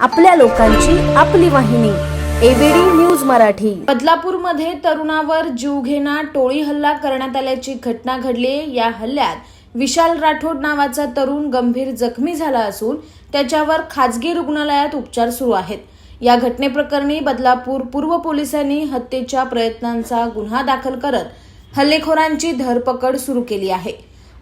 आपल्या लोकांची आपली वाहिनी एबीडी न्यूज मराठी. बदलापूरमध्ये तरुणावर जीवघेणा टोळी हल्ला करण्यात आल्याची घटना घडली या हल्ल्यात विशाल राठोड नावाचा तरुण गंभीर जखमी झाला असून त्याच्यावर खाजगी रुग्णालयात उपचार सुरू आहेत. या घटनेप्रकरणी बदलापूर पूर्व पोलिसांनी हत्येच्या प्रयत्नांचा गुन्हा दाखल करत हल्लेखोरांची धरपकड सुरू केली आहे.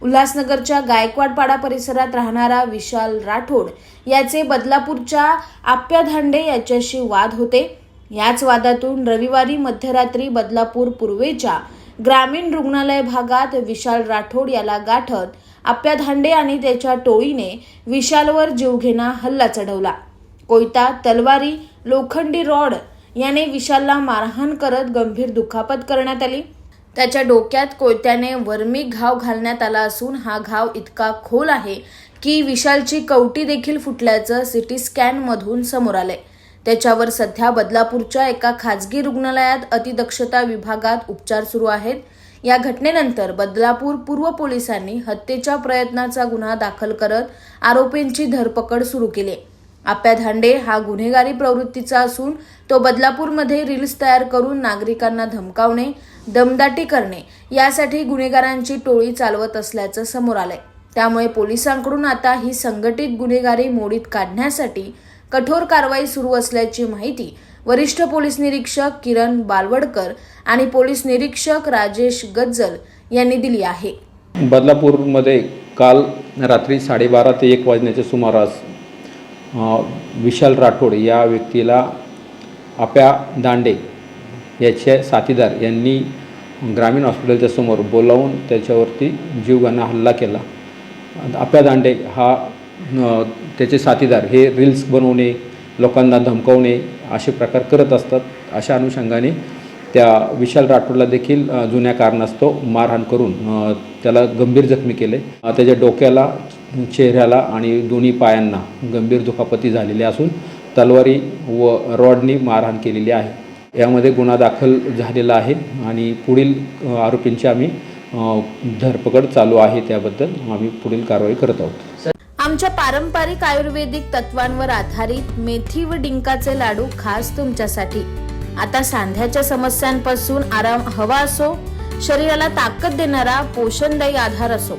उल्हासनगरच्या गायकवाडपाडा परिसरात राहणारा विशाल राठोड याचे बदलापूरच्या आप्या धांडे याच्याशी वाद होते. याच वादातून रविवारी मध्यरात्री बदलापूर पूर्वेच्या ग्रामीण रुग्णालय भागात विशाल राठोड याला गाठत आप्या धांडे आणि त्याच्या टोळीने विशालवर जीवघेणा हल्ला चढवला. कोयता तलवारी लोखंडी रॉड याने विशालला मारहाण करत गंभीर दुखापत करण्यात आली. त्याच्या डोक्यात कोयत्याने वर्मी घाव घालण्यात आला असून हा घाव इतका खोल आहे की विशालची कवटी देखील फुटल्याचं सिटी स्कॅनमधून समोर आलंय. त्याच्यावर सध्या बदलापूरच्या एका खाजगी रुग्णालयात अतिदक्षता विभागात उपचार सुरू आहेत. या घटनेनंतर बदलापूर पूर्व पोलिसांनी हत्येच्या प्रयत्नाचा गुन्हा दाखल करत आरोपींची धरपकड सुरू केली आप्या धांडे हा गुन्हेगारी प्रवृत्तीचा असून तो बदलापूरमध्ये रील्स तयार करून नागरिकांना धमकावणे दमदाटी करणे यासाठी गुन्हेगारांची टोळी चालवत असल्याचं समोर आलंय. त्यामुळे पोलिसांकडून आता ही संघटित गुन्हेगारी मोडीत काढण्यासाठी कठोर कारवाई सुरू असल्याची माहिती वरिष्ठ पोलीस निरीक्षक किरण बालवडकर आणि पोलीस निरीक्षक राजेश गज्जल यांनी दिली आहे. बदलापूरमध्ये काल रात्री साडेबारा ते एक वाजण्याच्या सुमारास विशाल राठोड या व्यक्तीला आप्या दांडे याचे साथीदार यांनी ग्रामीण हॉस्पिटलच्या समोर बोलावून त्याच्यावरती जीवघाणा हल्ला केला. आप्या दांडे हा त्याचे साथीदार हे रील्स बनवणे लोकांना धमकवणे असे प्रकार करत असतात. अशा अनुषंगाने त्या विशाल राठोडला देखील जुन्या कारणास्तव मारहाण करून त्याला गंभीर जखमी केले. त्याच्या डोक्याला चेहऱ्याला आणि दोन्ही पायांना गंभीर दुखापती झालेली असून तलवारी व रॉडनी मारहाण केलेली आहे. यामध्ये गुन्हा दाखल झालेला आहे आणि पुढील आरोपींची आम्ही धरपकड चालू आहे त्याबद्दल आम्ही पुढील कारवाई करत आहोत. आमच्या पारंपरिक आयुर्वेदिक तत्वांवर आधारित मेथी व डिंकाचे लाडू खास तुमच्यासाठी. आता सांध्याच्या समस्यांपासून आराम हवा असो शरीराला ताकद देणारा पोषणदायी आधार असो.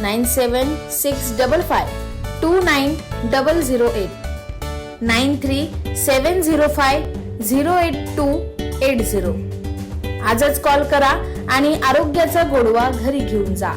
Nine seven six double five two nine double zero eight nine three seven zero five zero eight two eight zero. आजच कॉल करा आणि आरोग्याचा गोडवा घरी घेऊन जा.